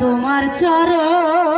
তোমার চরণ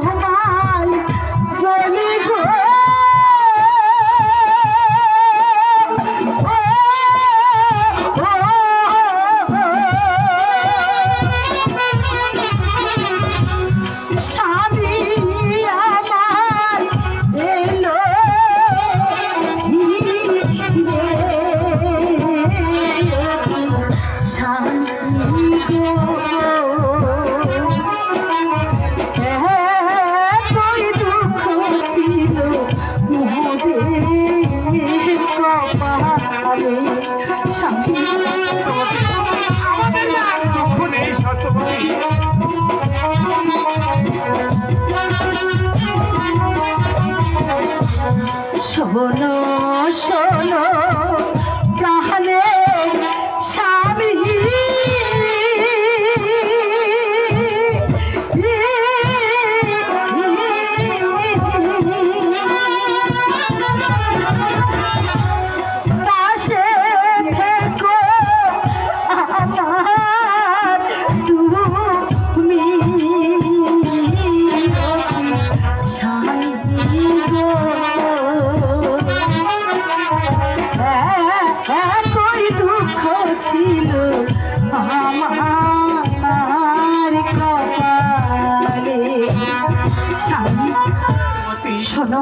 তোমার শোনো শোনো প্রাণে স্বামী। ছিল আমার কপালে। স্বামী শোনো